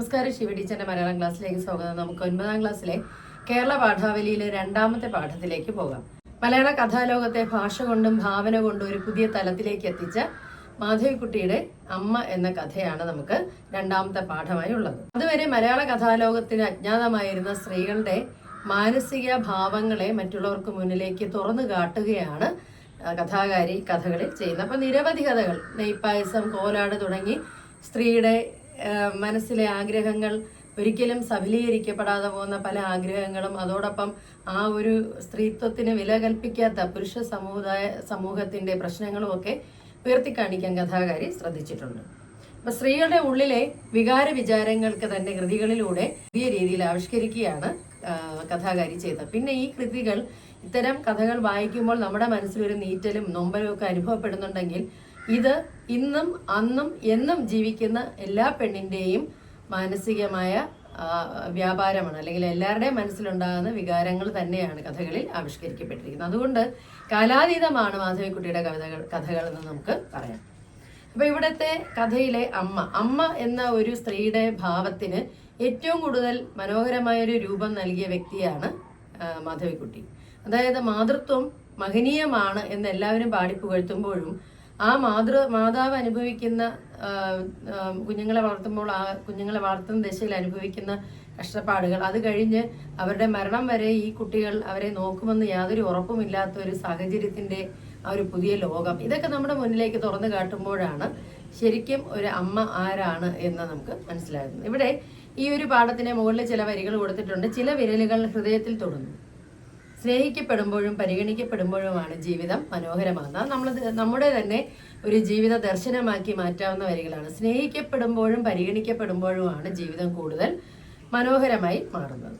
നമസ്കാരം ശിവ ടീച്ചറിന്റെ മലയാളം ക്ലാസ്സിലേക്ക് സ്വാഗതം. നമുക്ക് ഒൻപതാം ക്ലാസ്സിലെ കേരള പാഠാവലിയിലെ രണ്ടാമത്തെ പാഠത്തിലേക്ക് പോകാം. മലയാള കഥാലോകത്തെ ഭാഷ കൊണ്ടും ഭാവന കൊണ്ടും ഒരു പുതിയ തലത്തിലേക്ക് എത്തിച്ച മാധവിക്കുട്ടിയുടെ അമ്മ എന്ന കഥയാണ് നമുക്ക് രണ്ടാമത്തെ പാഠമായി ഉള്ളത്. അതുവരെ മലയാള കഥാലോകത്തിന് അജ്ഞാതമായിരുന്ന സ്ത്രീകളുടെ മാനസിക ഭാവങ്ങളെ മറ്റുള്ളവർക്ക് മുന്നിലേക്ക് തുറന്നു കാട്ടുകയാണ് കഥാകാരി കഥകളിൽ ചെയ്യുന്നത്. അപ്പൊ നിരവധി കഥകൾ നെയ്പായസം കോലാട് തുടങ്ങി സ്ത്രീയുടെ മനസ്സിലെ ആഗ്രഹങ്ങൾ ഒരിക്കലും സഫലീകരിക്കപ്പെടാതെ പോകുന്ന പല ആഗ്രഹങ്ങളും അതോടൊപ്പം ആ ഒരു സ്ത്രീത്വത്തിന് വില കൽപ്പിക്കാത്ത പുരുഷ സമുദായ സമൂഹത്തിന്റെ പ്രശ്നങ്ങളും ഒക്കെ ഉയർത്തിക്കാണിക്കാൻ കഥാകാരി ശ്രദ്ധിച്ചിട്ടുണ്ട്. അപ്പൊ സ്ത്രീകളുടെ ഉള്ളിലെ വികാര വിചാരങ്ങൾക്ക് തന്റെ കൃതികളിലൂടെ പുതിയ രീതിയിൽ ആവിഷ്കരിക്കുകയാണ് കഥാകാരി ചെയ്തത്. പിന്നെ ഈ കൃതികൾ ഇത്തരം കഥകൾ വായിക്കുമ്പോൾ നമ്മുടെ മനസ്സിലൊരു നീറ്റലും നൊമ്പലും ഒക്കെ അനുഭവപ്പെടുന്നുണ്ടെങ്കിൽ ഇത് ഇന്നും അന്നും എന്നും ജീവിക്കുന്ന എല്ലാ പെണ്ണിന്റെയും മാനസികമായ വ്യാപാരമാണ്. അല്ലെങ്കിൽ എല്ലാവരുടെയും മനസ്സിലുണ്ടാകുന്ന വികാരങ്ങൾ തന്നെയാണ് കഥകളിൽ ആവിഷ്കരിക്കപ്പെട്ടിരിക്കുന്നത്. അതുകൊണ്ട് കാലാതീതമാണ് മാധവിക്കുട്ടിയുടെ കവിതകൾ കഥകൾ എന്ന് നമുക്ക് പറയാം. അപ്പൊ ഇവിടുത്തെ കഥയിലെ അമ്മ അമ്മ എന്ന ഒരു സ്ത്രീയുടെ ഭാവത്തിന് ഏറ്റവും കൂടുതൽ മനോഹരമായൊരു രൂപം നൽകിയ വ്യക്തിയാണ് മാധവിക്കുട്ടി. അതായത് മാതൃത്വം മഹനീയമാണ് എന്ന് എല്ലാവരും പാടിപ്പുകഴ്ത്തുമ്പോഴും ആ മാതൃ മാതാവ് അനുഭവിക്കുന്ന കുഞ്ഞുങ്ങളെ വളർത്തുമ്പോൾ ആ കുഞ്ഞുങ്ങളെ വളർത്തുന്ന ദശയിൽ അനുഭവിക്കുന്ന കഷ്ടപ്പാടുകൾ. അത് കഴിഞ്ഞ് അവരുടെ മരണം വരെ ഈ കുട്ടികൾ അവരെ നോക്കുമെന്ന് യാതൊരു ഉറപ്പുമില്ലാത്ത ഒരു സാഹചര്യത്തിന്റെ ആ ഒരു പുതിയ ലോകം. ഇതൊക്കെ നമ്മുടെ മുന്നിലേക്ക് തുറന്നു കാട്ടുമ്പോഴാണ് ശരിക്കും ഒരു അമ്മ ആരാണ് എന്ന് നമുക്ക് മനസ്സിലാകുന്നത്. ഇവിടെ ഈ ഒരു പാഠത്തിന്റെ മുകളിൽ ചില വരികൾ കൊടുത്തിട്ടുണ്ട്. ചില വിരലുകൾ ഹൃദയത്തിൽ തൊടുന്നു. സ്നേഹിക്കപ്പെടുമ്പോഴും പരിഗണിക്കപ്പെടുമ്പോഴുമാണ് ജീവിതം മനോഹരമാകുന്നത്. അത് നമ്മൾ നമ്മുടെ തന്നെ ഒരു ജീവിത ദർശനമാക്കി മാറ്റാവുന്ന വരികളാണ്. സ്നേഹിക്കപ്പെടുമ്പോഴും പരിഗണിക്കപ്പെടുമ്പോഴുമാണ് ജീവിതം കൂടുതൽ മനോഹരമായി മാറുന്നത്.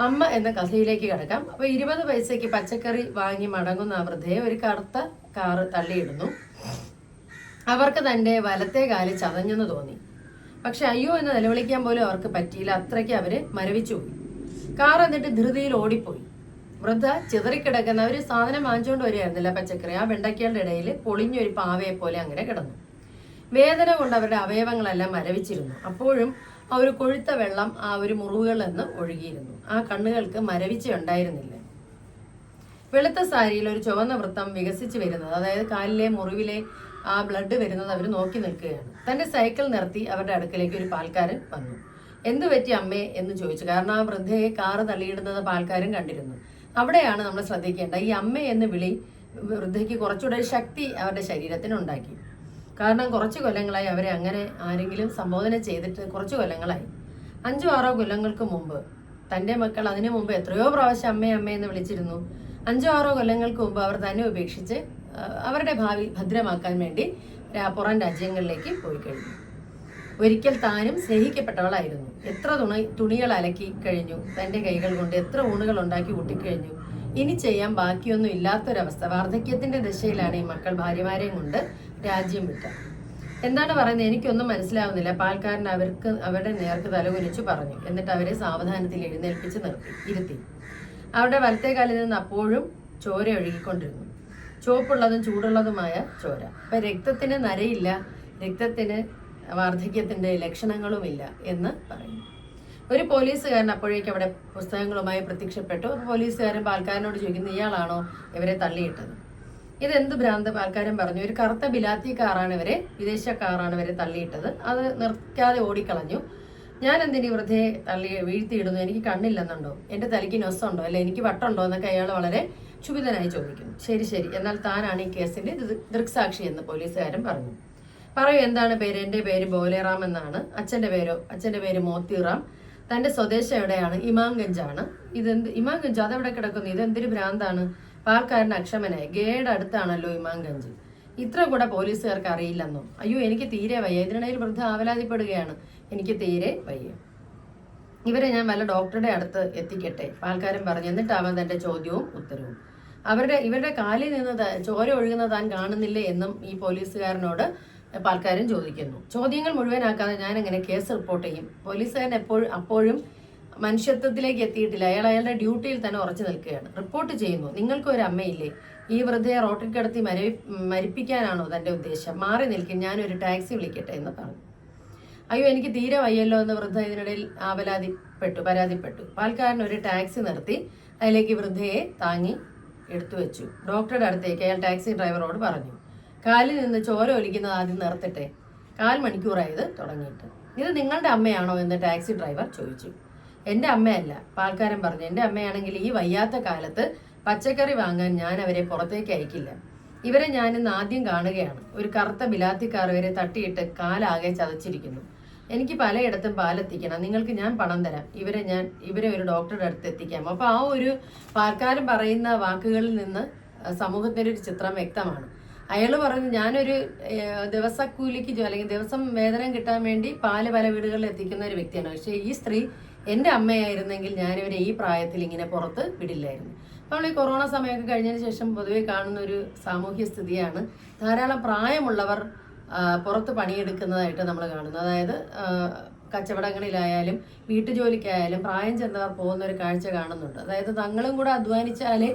അമ്മ എന്ന കഥയിലേക്ക് കടക്കാം. അപ്പൊ ഇരുപത് പൈസയ്ക്ക് പച്ചക്കറി വാങ്ങി മടങ്ങുന്ന ആ വൃദ്ധയെ ഒരു കറുത്ത കാറ് തള്ളിയിടുന്നു. അവർക്ക് തന്റെ വലത്തെ കാൽ ചതഞ്ഞെന്ന് തോന്നി. പക്ഷെ അയ്യോ എന്ന് നിലവിളിക്കാൻ പോലും അവർക്ക് പറ്റിയില്ല. അത്രയ്ക്ക് അവർ മരവിച്ചു പോയി. കാർ എന്നിട്ട് ധൃതിയിൽ ഓടിപ്പോയി. വൃദ്ധ ചിതറിക്കിടക്കുന്ന ഒരു സാധനം വാങ്ങിച്ചുകൊണ്ട് വരികയായിരുന്നില്ല പച്ചക്കറി. ആ വെണ്ടയ്ക്കയുടെ ഇടയിൽ പൊളിഞ്ഞൊരു പാവയെ പോലെ അങ്ങനെ കിടന്നു. വേദന കൊണ്ട് അവരുടെ അവയവങ്ങളെല്ലാം മരവിച്ചിരുന്നു. അപ്പോഴും ആ ഒരു കൊഴുത്ത വെള്ളം ആ ഒരു മുറിവുകളിൽ നിന്ന് ഒഴുകിയിരുന്നു. ആ കണ്ണുകൾക്ക് മരവിച്ച ഉണ്ടായിരുന്നില്ല. വെളുത്ത സാരിയിൽ ഒരു ചുവന്ന വൃത്തം വികസിച്ച് വരുന്നത് അതായത് കാലിലെ മുറിവിലെ ആ ബ്ലഡ് വരുന്നത് അവർ നോക്കി നിൽക്കുകയാണ്. തന്റെ സൈക്കിൾ നിർത്തി അവരുടെ അടുക്കലേക്ക് ഒരു പാൽക്കാരൻ വന്നു. എന്തു പറ്റി അമ്മേ? എന്ന് ചോദിച്ചു. കാരണം ആ വൃദ്ധയെ കാറ് തള്ളിയിടുന്നത് പാൽക്കാരൻ കണ്ടിരുന്നു. അവിടെയാണ് നമ്മൾ ശ്രദ്ധിക്കേണ്ടത്. ഈ അമ്മ എന്ന് വിളി വൃദ്ധയ്ക്ക് കുറച്ചുകൂടെ ശക്തി അവരുടെ ശരീരത്തിന് ഉണ്ടാക്കി. കാരണം കുറച്ച് കൊല്ലങ്ങളായി അവരെ അങ്ങനെ ആരെങ്കിലും സംബോധന ചെയ്തിട്ട് കുറച്ച് കൊല്ലങ്ങളായി. അഞ്ചോ ആറോ കൊല്ലങ്ങൾക്ക് മുമ്പ് തന്റെ മക്കൾ അതിനു മുമ്പ് എത്രയോ പ്രാവശ്യം അമ്മേ അമ്മേ എന്ന് വിളിച്ചിരുന്നു. അഞ്ചോ ആറോ കൊല്ലങ്ങൾക്ക് മുമ്പ് അവർ തന്നെ ഉപേക്ഷിച്ച് അവരുടെ ഭാവി ഭദ്രമാക്കാൻ വേണ്ടി പുറം രാജ്യങ്ങളിലേക്ക് പോയി കഴിഞ്ഞു. ഒരിക്കൽ താനും സ്നേഹിക്കപ്പെട്ടവളായിരുന്നു. എത്ര തുണി തുണികൾ അലക്കി കഴിഞ്ഞു തന്റെ കൈകൾ കൊണ്ട് എത്ര ഊണുകൾ ഉണ്ടാക്കി കൂട്ടിക്കഴിഞ്ഞു ഇനി ചെയ്യാൻ ബാക്കിയൊന്നും ഇല്ലാത്തൊരവസ്ഥ വാർദ്ധക്യത്തിന്റെ ദശയിലാണ് ഈ മക്കൾ ഭാര്യമാരെയും കൊണ്ട് രാജ്യം വിട്ട. എന്താണ് പറയുന്നത്? എനിക്കൊന്നും മനസ്സിലാവുന്നില്ല. പാൽക്കാരൻ അവർക്ക് അവരുടെ നേർക്ക് തലകുനിച്ചു പറഞ്ഞു. എന്നിട്ട് അവരെ സാവധാനത്തിൽ എഴുന്നേൽപ്പിച്ച് നിർത്തി ഇരുത്തി. അവരുടെ വലത്തെ കാലിൽ നിന്ന് അപ്പോഴും ചോര ഒഴുകിക്കൊണ്ടിരുന്നു. ചുവപ്പുള്ളതും ചൂടുള്ളതുമായ ചോര. അപ്പൊ രക്തത്തിന് നരയില്ല. രക്തത്തിന് വാർദ്ധക്യത്തിന്റെ ലക്ഷണങ്ങളുമില്ല എന്ന് പറയുന്നു. ഒരു പോലീസുകാരൻ അപ്പോഴേക്കും അവിടെ പുസ്തകങ്ങളുമായി പ്രത്യക്ഷപ്പെട്ടു. പോലീസുകാരൻ പാൽക്കാരനോട് ചോദിക്കുന്നു ഇയാളാണോ ഇവരെ തള്ളിയിട്ടത്? ഇതെന്ത് ഭ്രാന്ത് പാൽക്കാരൻ പറഞ്ഞു ഒരു കറുത്ത ബിലാത്തി കാറാണ് ഇവരെ വിദേശ കാറാണ് ഇവരെ തള്ളിയിട്ടത്. അത് നിർത്താതെ ഓടിക്കളഞ്ഞു. ഞാൻ എന്തിനു വൃദ്ധയെ തള്ളി വീഴ്ത്തിയിടുന്നു? എനിക്ക് കണ്ണില്ലെന്നുണ്ടോ? എന്റെ തലയ്ക്ക് നൊസ്സുണ്ടോ? അല്ലെ എനിക്ക് വട്ടുണ്ടോ? എന്നൊക്കെ അയാൾ വളരെ ക്ഷുഭിതനായി ചോദിക്കുന്നു. ശരി ശരി. എന്നാൽ താനാണ് ഈ കേസിന്റെ ദൃക്സാക്ഷി എന്ന് പോലീസുകാരൻ പറഞ്ഞു. പറയൂ എന്താണ് പേര്? എന്റെ പേര് ബോലേറാം എന്നാണ്. അച്ഛന്റെ പേരോ? അച്ഛന്റെ പേര് മോത്തിറാം. തന്റെ സ്വദേശം എവിടെയാണ്? ഇമാംഗഞ്ചാണ്. ഇതെന്ത് ഇമാംഗഞ്ച്? അതെവിടെ കിടക്കുന്നു? ഇതെന്തൊരു ഭ്രാന്താണ്? പാൽക്കാരൻ അക്ഷമനായി ഗേഡ് അടുത്താണല്ലോ ഇമാംഗഞ്ച്. ഇത്ര കൂടെ പോലീസുകാർക്ക് അറിയില്ലെന്നോ അയ്യോ എനിക്ക് തീരെ വയ്യ. ഇതിനിടയിൽ വൃദ്ധ ആവലാതിപ്പെടുകയാണ്. എനിക്ക് തീരെ വയ്യ. ഇവരെ ഞാൻ വല്ല ഡോക്ടറുടെ അടുത്ത് എത്തിക്കട്ടെ പാൽക്കാരൻ പറഞ്ഞു. എന്നിട്ടാവാൻ തന്റെ ചോദ്യവും ഉത്തരവും. അവരുടെ ഇവരുടെ കാലിൽ നിന്ന് ചോര ഒഴുകുന്ന താൻ കാണുന്നില്ലേ എന്നും ഈ പോലീസുകാരനോട് പാൽക്കാരൻ ചോദിക്കുന്നു. ചോദ്യങ്ങൾ മുഴുവനാക്കാതെ ഞാൻ എങ്ങനെ കേസ് റിപ്പോർട്ട് ചെയ്യും. പോലീസുകാരൻ എപ്പോഴും അപ്പോഴും മനുഷ്യത്വത്തിലേക്ക് എത്തിയിട്ടില്ല. അയാൾ അയാളുടെ ഡ്യൂട്ടിയിൽ തന്നെ ഉറച്ചു നിൽക്കുകയാണ്. റിപ്പോർട്ട് ചെയ്യുന്നു നിങ്ങൾക്ക് ഒരു അമ്മയില്ലേ? ഈ വൃദ്ധയെ റോട്ടിൽ കിടത്തി മരവി മരിപ്പിക്കാനാണോ തന്റെ ഉദ്ദേശം? മാറി നിൽക്കും ഞാനൊരു ടാക്സി വിളിക്കട്ടെ എന്ന് പറഞ്ഞു. അയ്യോ എനിക്ക് തീരെ വയ്യല്ലോ എന്ന് വൃദ്ധ ഇതിനിടയിൽ ആപലാതിപ്പെട്ടു പരാതിപ്പെട്ടു. പാൽക്കാരൻ ഒരു ടാക്സി നിർത്തി അതിലേക്ക് വൃദ്ധയെ താങ്ങി എടുത്തു വെച്ചു ഡോക്ടറുടെ അടുത്തേക്ക് അയാൾ ടാക്സി ഡ്രൈവറോട് പറഞ്ഞു കാലിൽ നിന്ന് ചോര ഒലിക്കുന്നത് ആദ്യം നിർത്തട്ടെ. കാൽ മണിക്കൂറായത് തുടങ്ങിയിട്ട്. ഇത് നിങ്ങളുടെ അമ്മയാണോ എന്ന് ടാക്സി ഡ്രൈവർ ചോദിച്ചു. എന്റെ അമ്മയല്ല പാൽക്കാരൻ പറഞ്ഞു. എന്റെ അമ്മയാണെങ്കിൽ ഈ വയ്യാത്ത കാലത്ത് പച്ചക്കറി വാങ്ങാൻ ഞാൻ അവരെ പുറത്തേക്ക് അയക്കില്ല. ഇവരെ ഞാൻ ഇന്ന് ആദ്യം കാണുകയാണ്. ഒരു കറുത്ത ബിലാത്തിക്കാർ ഇവരെ തട്ടിയിട്ട് കാലാകെ ചതച്ചിരിക്കുന്നു. എനിക്ക് പലയിടത്തും പാലെത്തിക്കണം. നിങ്ങൾക്ക് ഞാൻ പണം തരാം. ഇവരെ ഞാൻ ഇവരെ ഒരു ഡോക്ടറുടെ അടുത്ത് എത്തിക്കാം. അപ്പോൾ ആ ഒരു പാൽക്കാരൻ പറയുന്ന വാക്കുകളിൽ നിന്ന് സമൂഹത്തിന്റെ ഒരു ചിത്രം വ്യക്തമാണ്. അയാൾ പറഞ്ഞു ഞാനൊരു ദിവസക്കൂലിക്ക് അല്ലെങ്കിൽ ദിവസം വേതനം കിട്ടാൻ വേണ്ടി പാൽ പല വീടുകളിൽ എത്തിക്കുന്ന ഒരു വ്യക്തിയാണ്. പക്ഷേ ഈ സ്ത്രീ എന്റെ അമ്മയായിരുന്നെങ്കിൽ ഞാനിവരെ ഈ പ്രായത്തിൽ ഇങ്ങനെ പുറത്ത് വിടില്ലായിരുന്നു. അപ്പോൾ ഈ കൊറോണ സമയമൊക്കെ കഴിഞ്ഞതിന് ശേഷം പൊതുവെ കാണുന്ന ഒരു സാമൂഹ്യ സ്ഥിതിയാണ്. ധാരാളം പ്രായമുള്ളവർ പുറത്ത് പണിയെടുക്കുന്നതായിട്ട് നമ്മൾ കാണുന്നു. അതായത് കച്ചവടങ്ങളിലായാലും വീട്ടുജോലിക്കായാലും പ്രായം ചെന്നവർ പോകുന്ന ഒരു കാഴ്ച കാണുന്നുണ്ട്. അതായത് തങ്ങളും കൂടെ അധ്വാനിച്ചാലേ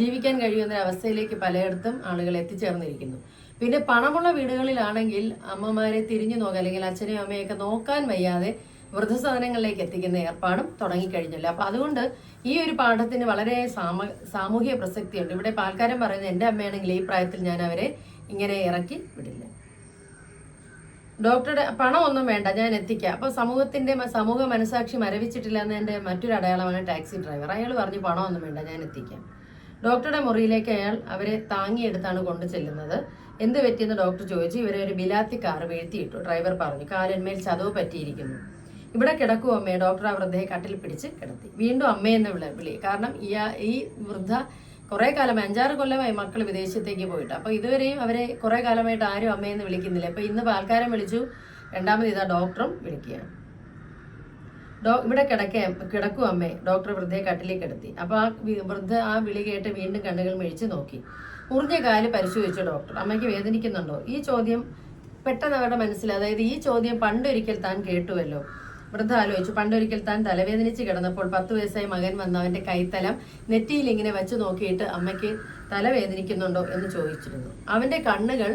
ജീവിക്കാൻ കഴിയുന്ന അവസ്ഥയിലേക്ക് പലയിടത്തും ആളുകൾ എത്തിച്ചേർന്നിരിക്കുന്നു. പിന്നെ പണമുള്ള വീടുകളിലാണെങ്കിൽ അമ്മമാരെ തിരിഞ്ഞു നോക്കുക അല്ലെങ്കിൽ അച്ഛനെയും അമ്മയൊക്കെ നോക്കാൻ വയ്യാതെ വൃദ്ധസദനങ്ങളിലേക്ക് എത്തിക്കുന്ന ഏർപ്പാടും തുടങ്ങിക്കഴിഞ്ഞല്ലോ. അപ്പൊ അതുകൊണ്ട് ഈ ഒരു പാഠത്തിന് വളരെ സാമ സാമൂഹിക പ്രസക്തിയുണ്ട്. ഇവിടെ പാൽക്കാരൻ പറയുന്നത് എന്റെ അമ്മയാണെങ്കിൽ ഈ പ്രായത്തിൽ ഞാൻ അവരെ ഇങ്ങനെ ഇറക്കി വിടില്ല. ഡോക്ടറുടെ പണമൊന്നും വേണ്ട ഞാൻ എത്തിക്കാം. അപ്പോൾ സമൂഹത്തിന്റെ സമൂഹ മനസാക്ഷി മരവിച്ചിട്ടില്ല എന്നതിന്റെ മറ്റൊരു അടയാളമാണ് ടാക്സി ഡ്രൈവർ. അയാൾ പറഞ്ഞു പണമൊന്നും വേണ്ട ഞാൻ എത്തിക്കാം. ഡോക്ടറുടെ മുറിയിലേക്ക് അയാൾ അവരെ താങ്ങിയെടുത്താണ് കൊണ്ടു ചെല്ലുന്നത്. എന്ത് പറ്റിയെന്ന് ഡോക്ടർ ചോദിച്ചു. ഇവരെ ഒരു ബിലാത്തി കാർ വീഴ്ത്തിയിട്ടു. ഡ്രൈവർ പറഞ്ഞു കാലിന്മേൽ ചതവ് പറ്റിയിരിക്കുന്നു. ഇവിടെ കിടക്കൂ അമ്മയെ ഡോക്ടർ ആ വൃദ്ധയെ കട്ടിൽ പിടിച്ച് കിടത്തി. വീണ്ടും അമ്മയെന്ന് വിളി വിളി. കാരണം ഈ ഈ വൃദ്ധ കുറെ കാലം അഞ്ചാറ് കൊല്ലമായി മക്കൾ വിദേശത്തേക്ക് പോയിട്ട്. അപ്പോൾ ഇതുവരെയും അവരെ കുറെ കാലമായിട്ട് ആരും അമ്മയെന്ന് വിളിക്കുന്നില്ല. അപ്പൊ ഇന്ന് ആൾക്കാരെ വിളിച്ചു. രണ്ടാമത് ഇതാ ഡോക്ടറും വിളിക്കുകയാണ്. ഡോ ഇവിടെ കിടക്കേ കിടക്കൂ അമ്മേ. ഡോക്ടർ വൃദ്ധയെ കട്ടിലേക്ക് കിടത്തി അപ്പൊ ആ വൃദ്ധ ആ വിളി കേട്ട് വീണ്ടും കണ്ണുകൾ മിഴിച്ച് നോക്കി. മുറിഞ്ഞ കാൽ പരിശോധിച്ചു ഡോക്ടർ. അമ്മയ്ക്ക് വേദനിക്കുന്നുണ്ടോ? ഈ ചോദ്യം പെട്ടെന്ന് അവരുടെ മനസ്സിൽ അതായത് ഈ ചോദ്യം പണ്ടൊരിക്കൽ താൻ കേട്ടുവല്ലോ. വൃദ്ധ ആലോചിച്ചു. പണ്ടൊരിക്കൽ താൻ തലവേദനിച്ച് കിടന്നപ്പോൾ പത്ത് വയസ്സായി മകൻ വന്ന അവന്റെ കൈത്തലം നെറ്റിയിൽ ഇങ്ങനെ വെച്ച് നോക്കിയിട്ട് അമ്മയ്ക്ക് തലവേദനിക്കുന്നുണ്ടോ എന്ന് ചോദിച്ചിരുന്നു. അവന്റെ കണ്ണുകൾ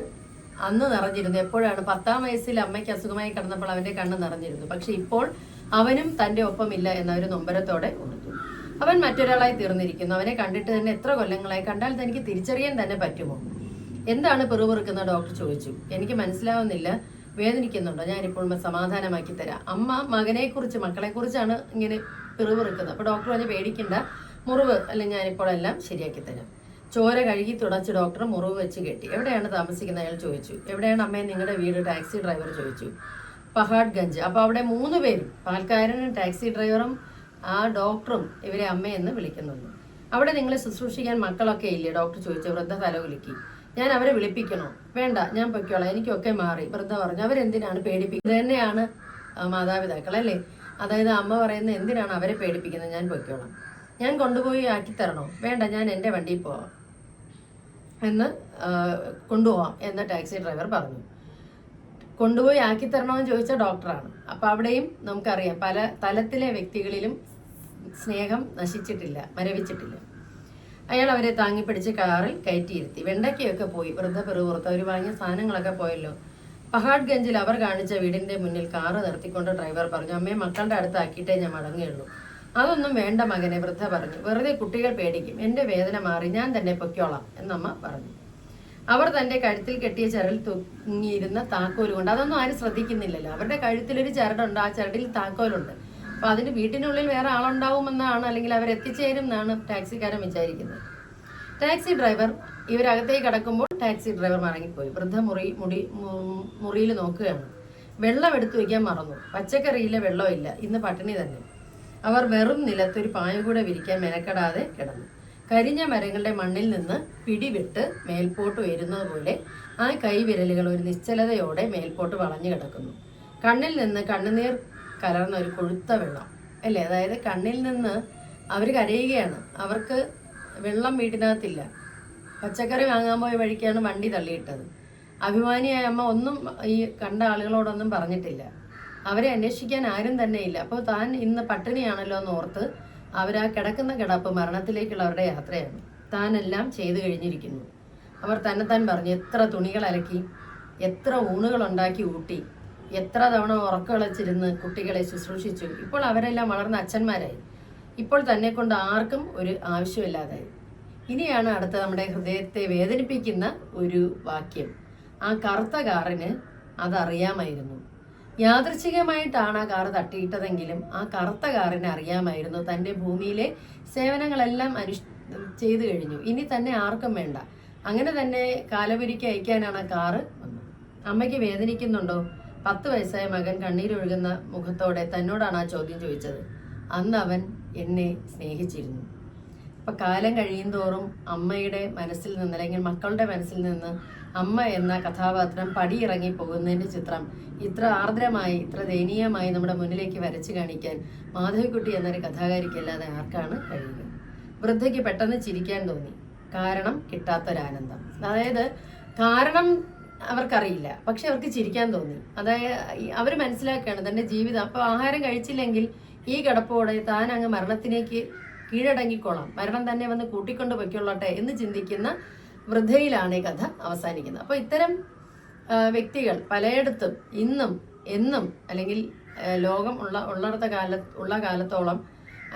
അന്ന് നിറഞ്ഞിരുന്നു. എപ്പോഴാണ്? പത്താം വയസ്സിൽ അമ്മയ്ക്ക് അസുഖമായി കിടന്നപ്പോൾ അവന്റെ കണ്ണ് നിറഞ്ഞിരുന്നു. പക്ഷെ ഇപ്പോൾ അവനും തന്റെ ഒപ്പമില്ല എന്ന ഒരു നൊമ്പരത്തോടെ ഓർത്തു അവൻ മറ്റൊരാളായി തീർന്നിരിക്കുന്നു. അവനെ കണ്ടിട്ട് തന്നെ എത്ര കൊല്ലങ്ങളായി കണ്ടാൽ തനിക്ക് തിരിച്ചറിയാൻ തന്നെ പറ്റുമോ? എന്താണ് പെറുപെറുക്കുന്ന ഡോക്ടർ ചോദിച്ചു. എനിക്ക് മനസ്സിലാവുന്നില്ല. വേദനിക്കുന്നുണ്ടോ? ഞാനിപ്പോൾ സമാധാനമാക്കി തരാം. അമ്മ മകനെക്കുറിച്ച് മക്കളെക്കുറിച്ചാണ് മക്കളെ കുറിച്ചാണ് ഇങ്ങനെ പിറുപിറുക്കുന്നത്. അപ്പോൾ ഡോക്ടർ പറഞ്ഞ് പേടിക്കണ്ട. മുറിവ് അല്ലെങ്കിൽ ഞാനിപ്പോൾ എല്ലാം ശരിയാക്കി തരാം. ചോര കഴുകി തുടച്ച് ഡോക്ടർ മുറിവ് വെച്ച് കെട്ടി. എവിടെയാണ് താമസിക്കുന്നത് അയാൾ ചോദിച്ചു. എവിടെയാണ് അമ്മയെ നിങ്ങളുടെ വീട്? ടാക്സി ഡ്രൈവർ ചോദിച്ചു. പഹാഡ്ഗഞ്ച്. അപ്പൊ അവിടെ മൂന്ന് പേരും പാൽക്കാരനും ടാക്സി ഡ്രൈവറും ആ ഡോക്ടറും ഇവരെ അമ്മയെന്ന് വിളിക്കുന്നുണ്ട്. അവിടെ നിങ്ങളെ ശുശ്രൂഷിക്കാൻ മക്കളൊക്കെ ഇല്ലേ? ഡോക്ടർ ചോദിച്ചു. വൃദ്ധ തലകുലുക്കി ഞാൻ അവരെ വിളിപ്പിക്കണോ? വേണ്ട ഞാൻ പൊയ്ക്കോളാം. എനിക്കൊക്കെ മാറി. വൃദ്ധ പറഞ്ഞു അവരെന്തിനാണ് പേടിപ്പിക്കുന്നത്? തന്നെയാണ് മാതാപിതാക്കൾ അല്ലേ? അതായത് അമ്മ പറയുന്ന എന്തിനാണ് അവരെ പേടിപ്പിക്കുന്നത്? ഞാൻ പൊയ്ക്കോളാം. ഞാൻ കൊണ്ടുപോയി ആക്കിത്തരണോ തരണോ? വേണ്ട ഞാൻ എന്റെ വണ്ടിയിൽ പോവാം. എന്ന് കൊണ്ടുപോവാം എന്ന് ടാക്സി ഡ്രൈവർ പറഞ്ഞു. കൊണ്ടുപോയി ആക്കി തരണമെന്ന് ചോദിച്ച ഡോക്ടറാണ്. അപ്പൊ അവിടെയും നമുക്കറിയാം പല തലത്തിലെ വ്യക്തികളിലും സ്നേഹം നശിച്ചിട്ടില്ല മരവിച്ചിട്ടില്ല. അയാൾ അവരെ താങ്ങിപ്പിടിച്ച് കാറിൽ കയറ്റിയിരുത്തി. വെണ്ടയ്ക്കയൊക്കെ പോയി. വൃദ്ധ പെറുപുറത്ത് അവർ വാങ്ങിയ സാധനങ്ങളൊക്കെ പോയല്ലോ. പഹാഡ്ഗഞ്ചിൽ അവർ കാണിച്ച വീടിന്റെ മുന്നിൽ കാറ് നിർത്തിക്കൊണ്ട് ഡ്രൈവർ പറഞ്ഞു അമ്മയെ മക്കളുടെ അടുത്ത് ആക്കിയിട്ടേ ഞാൻ മടങ്ങുകയുള്ളൂ. അതൊന്നും വേണ്ട മകനെ വൃദ്ധ പറഞ്ഞു. വെറുതെ കുട്ടികൾ പേടിക്കും. എന്റെ വേദന മാറി ഞാൻ തന്നെ പൊയ്ക്കോളാം എന്നമ്മ പറഞ്ഞു. അവർ തന്റെ കഴുത്തിൽ കെട്ടിയ ചരൽ തൂങ്ങിയിരുന്ന താക്കോൽ കൊണ്ട് അതൊന്നും ആരും ശ്രദ്ധിക്കുന്നില്ലല്ലോ. അവരുടെ കഴുത്തിൽ കഴുത്തിലൊരു ചരടുണ്ട് ആ ചരടിൽ താക്കോലുണ്ട്. അപ്പൊ അതിന് വീട്ടിനുള്ളിൽ വേറെ ആളുണ്ടാവുമെന്നാണ് അല്ലെങ്കിൽ അവർ എത്തിച്ചേരും എന്നാണ് ടാക്സിക്കാരൻ വിചാരിക്കുന്നത്. ടാക്സി ഡ്രൈവർ ഇവരകത്തേക്ക് കടക്കുമ്പോൾ ടാക്സി ഡ്രൈവർ മടങ്ങിപ്പോയി. വൃദ്ധ മുറി മുടി മുറിയിൽ നോക്കുകയാണ്. വെള്ളം എടുത്തു വയ്ക്കാൻ മറന്നു. പച്ചക്കറിയിലെ വെള്ളമില്ല. ഇന്ന് പട്ടിണി തന്നെ. അവർ വെറും നിലത്തൊരു പായ കൂടെ വിരിക്കാൻ മെനക്കെടാതെ കിടന്നു. കരിഞ്ഞ മരങ്ങളുടെ മണ്ണിൽ നിന്ന് പിടിവിട്ട് മേൽപോട്ട് ഉയരുന്നത് പോലെ ആ കൈവിരലുകൾ ഒരു നിശ്ചലതയോടെ മേൽപോട്ട് വളഞ്ഞു കിടക്കുന്നു. കണ്ണിൽ നിന്ന് കണ്ണുനീർ കലർന്ന ഒരു കൊഴുത്ത വെള്ളം അല്ലേ? അതായത് കണ്ണിൽ നിന്ന് അവർ കരയുകയാണ്. അവർക്ക് വെള്ളം വീട്ടിനകത്തില്ല. പച്ചക്കറി വാങ്ങാൻ പോയ വഴിക്കാണ് വണ്ടി തള്ളിയിട്ടത്. അഭിമാനിയായ അമ്മ ഒന്നും ഈ കണ്ട ആളുകളോടൊന്നും പറഞ്ഞിട്ടില്ല. അവരെ അന്വേഷിക്കാൻ ആരും തന്നെ ഇല്ല. അപ്പോൾ താൻ ഇന്ന് പട്ടിണിയാണല്ലോ എന്ന് ഓർത്ത് അവർ ആ കിടക്കുന്ന കിടപ്പ് മരണത്തിലേക്കുള്ള അവരുടെ യാത്രയാണ്. താനെല്ലാം ചെയ്തു കഴിഞ്ഞിരിക്കുന്നു. അവർ തന്നെത്താൻ പറഞ്ഞു എത്ര തുണികൾ അലക്കി എത്ര ഊണുകൾ ഉണ്ടാക്കി ഊട്ടി എത്ര തവണ ഉറക്കളച്ചിരുന്ന് കുട്ടികളെ ശുശ്രൂഷിച്ചു. ഇപ്പോൾ അവരെല്ലാം വളർന്ന അച്ഛന്മാരായി. ഇപ്പോൾ തന്നെ കൊണ്ട് ആർക്കും ഒരു ആവശ്യമില്ലാതായി. ഇനിയാണ് അടുത്ത നമ്മുടെ ഹൃദയത്തെ വേദനിപ്പിക്കുന്ന ഒരു വാക്യം. ആ കറുത്ത കാറിന് അതറിയാമായിരുന്നു. യാദൃച്ഛികമായിട്ടാണ് ആ കാറ് തട്ടിയിട്ടതെങ്കിലും ആ കറുത്ത കാറിന് അറിയാമായിരുന്നു. തന്റെ ഭൂമിയിലെ സേവനങ്ങളെല്ലാം അനുഷ് ചെയ്തു കഴിഞ്ഞു. ഇനി തന്നെ ആർക്കും വേണ്ട. അങ്ങനെ തന്നെ കാലപുരിക്ക് അയക്കാനാണ് ആ കാറ് അമ്മയ്ക്ക് വേദനിക്കുന്നുണ്ടോ? പത്ത് വയസ്സായ മകൻ കണ്ണീരൊഴുകുന്ന മുഖത്തോടെ തന്നോടാണ് ആ ചോദ്യം ചോദിച്ചത്. അന്ന് അവൻ എന്നെ സ്നേഹിച്ചിരുന്നു. അപ്പൊ കാലം കഴിയും തോറും അമ്മയുടെ മനസ്സിൽ നിന്ന് അല്ലെങ്കിൽ മക്കളുടെ മനസ്സിൽ നിന്ന് അമ്മ എന്ന കഥാപാത്രം പടിയിറങ്ങി പോകുന്നതിന്റെ ചിത്രം. ഇത്ര ആർദ്രമായി ഇത്ര ദയനീയമായി നമ്മുടെ മുന്നിലേക്ക് വരച്ചു കാണിക്കാൻ മാധവിക്കുട്ടി എന്നൊരു കഥാകാരിക്കല്ലാതെ ആർക്കാണ് കഴിയുക? വൃദ്ധയ്ക്ക് പെട്ടെന്ന് ചിരിക്കാൻ തോന്നി. കാരണം കിട്ടാത്തൊരാനന്ദം. അതായത് കാരണം അവർക്കറിയില്ല. പക്ഷെ അവർക്ക് ചിരിക്കാൻ തോന്നി. അതായത് അവർ മനസ്സിലാക്കുകയാണ് തന്റെ ജീവിതം. അപ്പോൾ ആഹാരം കഴിച്ചില്ലെങ്കിൽ ഈ കിടപ്പോടെ താൻ അങ്ങ് മരണത്തിലേക്ക് കീഴടങ്ങിക്കോളാം മരണം തന്നെ വന്ന് കൂട്ടിക്കൊണ്ട് പൊയ്ക്കൊള്ളട്ടെ എന്ന് ചിന്തിക്കുന്ന വൃദ്ധയിലാണ് ഈ കഥ അവസാനിക്കുന്നത്. അപ്പോൾ ഇത്തരം വ്യക്തികൾ പലയിടത്തും ഇന്നും എന്നും അല്ലെങ്കിൽ ലോകം ഉള്ള ഉള്ളിടത്ത കാല ഉള്ള കാലത്തോളം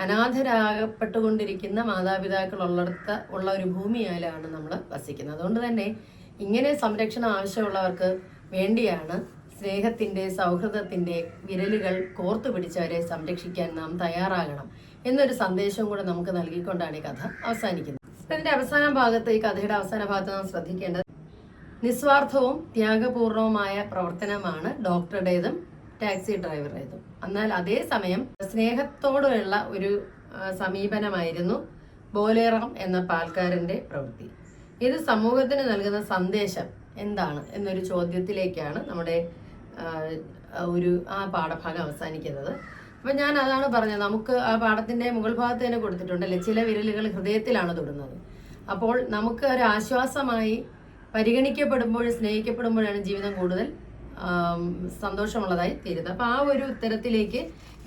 അനാഥരാകപ്പെട്ടുകൊണ്ടിരിക്കുന്ന മാതാപിതാക്കൾ ഉള്ളിടത്ത് ഉള്ള ഒരു ഭൂമിയാലാണ് നമ്മൾ വസിക്കുന്നത്. അതുകൊണ്ട് തന്നെ ഇങ്ങനെ സംരക്ഷണം ആവശ്യമുള്ളവർക്ക് വേണ്ടിയാണ് സ്നേഹത്തിന്റെ സൗഹൃദത്തിന്റെ വിരലുകൾ കോർത്തു പിടിച്ചവരെ സംരക്ഷിക്കാൻ നാം തയ്യാറാകണം എന്നൊരു സന്ദേശവും കൂടെ നമുക്ക് നൽകിക്കൊണ്ടാണ് ഈ കഥ അവസാനിക്കുന്നത്. ഇതിന്റെ അവസാന ഭാഗത്ത് ഈ കഥയുടെ അവസാന ഭാഗത്ത് നാം ശ്രദ്ധിക്കേണ്ടത് നിസ്വാർത്ഥവും ത്യാഗപൂർണവുമായ പ്രവർത്തനമാണ് ഡോക്ടറുടേതും ടാക്സി ഡ്രൈവറുടേതും. എന്നാൽ അതേസമയം സ്നേഹത്തോടുള്ള ഒരു സമീപനമായിരുന്നു ബോലേറാം എന്ന പാൽക്കാരന്റെ പ്രവൃത്തി. ഇത് സമൂഹത്തിന് നൽകുന്ന സന്ദേശം എന്താണ് എന്നൊരു ചോദ്യത്തിലേക്കാണ് നമ്മുടെ ഒരു ആ പാഠഭാഗം അവസാനിക്കുന്നത്. അപ്പൊ ഞാൻ അതാണ് പറഞ്ഞത്. നമുക്ക് ആ പാഠത്തിന്റെ മുകൾ ഭാഗത്ത് തന്നെ കൊടുത്തിട്ടുണ്ടല്ലേ? ചില വിരലുകൾ ഹൃദയത്തിലാണ് തൊടുന്നത്. അപ്പോൾ നമുക്ക് ഒരു ആശ്വാസമായി പരിഗണിക്കപ്പെടുമ്പോഴും സ്നേഹിക്കപ്പെടുമ്പോഴാണ് ജീവിതം കൂടുതൽ സന്തോഷമുള്ളതായി തീരുന്നത്. അപ്പൊ ആ ഒരു ഉത്തരത്തിലേക്ക്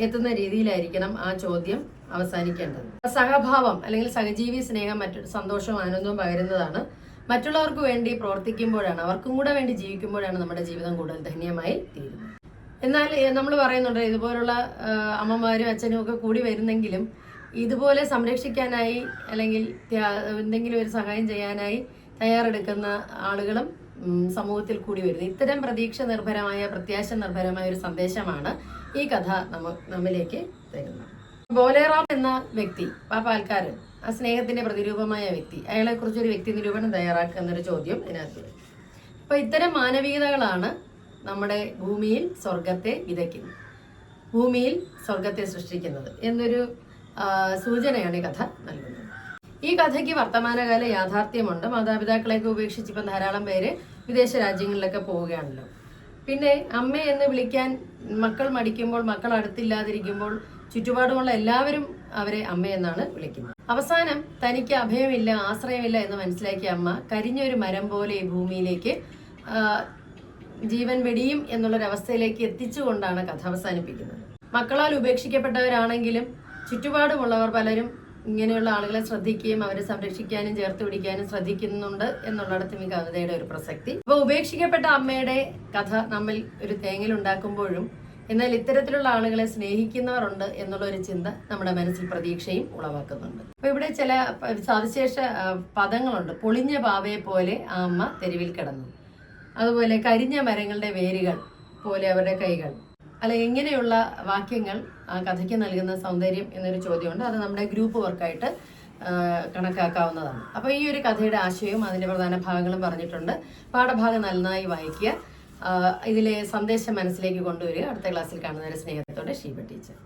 എത്തുന്ന രീതിയിലായിരിക്കണം ആ ചോദ്യം അവസാനിക്കേണ്ടത്. സഹഭാവം അല്ലെങ്കിൽ സഹജീവി സ്നേഹം മറ്റു സന്തോഷവും ആനന്ദവും പകരുന്നതാണ്. മറ്റുള്ളവർക്ക് വേണ്ടി പ്രവർത്തിക്കുമ്പോഴാണ് അവർക്കും കൂടെ വേണ്ടി ജീവിക്കുമ്പോഴാണ് നമ്മുടെ ജീവിതം കൂടുതൽ ധന്യമായി തീരുന്നത്. എന്നാൽ നമ്മൾ പറയുന്നുണ്ട് ഇതുപോലുള്ള അമ്മമാരും അച്ഛനും ഒക്കെ കൂടി വരുന്നെങ്കിലും ഇതുപോലെ സംരക്ഷിക്കാനായി അല്ലെങ്കിൽ എന്തെങ്കിലും ഒരു സഹായം ചെയ്യാനായി തയ്യാറെടുക്കുന്ന ആളുകളും സമൂഹത്തിൽ കൂടി വരുന്നു ഇത്തരം പ്രതീക്ഷ നിർഭരമായ പ്രത്യാശ നിർഭരമായ ഒരു സന്ദേശമാണ് ഈ കഥ നമ്മ നമ്മിലേക്ക് തരുന്നത് ബോലേറാം എന്ന വ്യക്തി പാപ്പാൽക്കാരൻ പാൽക്കാരൻ ആ സ്നേഹത്തിന്റെ പ്രതിരൂപമായ വ്യക്തി അയാളെ കുറിച്ച് ഒരു വ്യക്തി നിരൂപണം തയ്യാറാക്കുക എന്നൊരു ചോദ്യം ഇതിനകത്ത്. അപ്പൊ ഇത്തരം മാനവികതകളാണ് നമ്മുടെ ഭൂമിയിൽ സ്വർഗത്തെ വിതയ്ക്കുന്നു. ഭൂമിയിൽ സ്വർഗത്തെ സൃഷ്ടിക്കുന്നത് എന്നൊരു സൂചനയാണ് ഈ കഥ നൽകുന്നത്. ഈ കഥയ്ക്ക് വർത്തമാനകാല യാഥാർത്ഥ്യമുണ്ട്. മാതാപിതാക്കളെയൊക്കെ ഉപേക്ഷിച്ച് ഇപ്പം ധാരാളം പേര് വിദേശ രാജ്യങ്ങളിലൊക്കെ പോവുകയാണല്ലോ. പിന്നെ അമ്മ എന്ന് വിളിക്കാൻ മക്കൾ മടിക്കുമ്പോൾ മക്കൾ അടുത്തില്ലാതിരിക്കുമ്പോൾ ചുറ്റുപാടുമുള്ള എല്ലാവരും അവരെ അമ്മയെന്നാണ് വിളിക്കുന്നത്. അവസാനം തനിക്ക് അഭയമില്ല ആശ്രയമില്ല എന്ന് മനസ്സിലാക്കിയ അമ്മ കരിഞ്ഞൊരു മരം പോലെ ഈ ഭൂമിയിലേക്ക് ജീവൻ വെടിയും എന്നുള്ളൊരവസ്ഥയിലേക്ക് എത്തിച്ചുകൊണ്ടാണ് കഥ അവസാനിപ്പിക്കുന്നത്. മക്കളാൽ ഉപേക്ഷിക്കപ്പെട്ടവരാണെങ്കിലും ചുറ്റുപാടുമുള്ളവർ പലരും ഇങ്ങനെയുള്ള ആളുകളെ ശ്രദ്ധിക്കുകയും അവരെ സംരക്ഷിക്കാനും ചേർത്ത് പിടിക്കാനും ശ്രദ്ധിക്കുന്നുണ്ട് എന്നുള്ളിടത്തും ഈ കവിതയുടെ ഒരു പ്രസക്തി. അപ്പോൾ ഉപേക്ഷിക്കപ്പെട്ട അമ്മയുടെ കഥ നമ്മൾ ഒരു തേങ്ങൽ ഉണ്ടാക്കുമ്പോഴും എന്നാൽ ഇത്തരത്തിലുള്ള ആളുകളെ സ്നേഹിക്കുന്നവരുണ്ട് എന്നുള്ള ഒരു ചിന്ത നമ്മുടെ മനസ്സിൽ പ്രതീക്ഷയും ഉളവാക്കുന്നുണ്ട്. അപ്പൊ ഇവിടെ ചില സവിശേഷ പദങ്ങളുണ്ട്. പൊളിഞ്ഞ പാവയെ പോലെ ആ അമ്മ തെരുവിൽ കിടന്നു. അതുപോലെ കരിഞ്ഞ മരങ്ങളുടെ വേരുകൾ പോലെ അവരുടെ കൈകൾ. അല്ല എങ്ങനെയുള്ള വാക്യങ്ങൾ ആ കഥയ്ക്ക് നൽകുന്ന സൗന്ദര്യം എന്നൊരു ചോദ്യമുണ്ട്. അത് നമ്മുടെ ഗ്രൂപ്പ് വർക്കായിട്ട് കണക്കാക്കാവുന്നതാണ്. അപ്പോൾ ഈ ഒരു കഥയുടെ ആശയവും അതിന്റെ പ്രധാന ഭാഗങ്ങളും പറഞ്ഞിട്ടുണ്ട്. പാഠഭാഗം നന്നായി വായിക്കുക. ഇതിലെ സന്ദേശം മനസ്സിലേക്ക് കൊണ്ടുവരിക. അടുത്ത ക്ലാസ്സിൽ കാണുന്നവരെ സ്നേഹത്തോടെ ഷീബ ടീച്ചർ.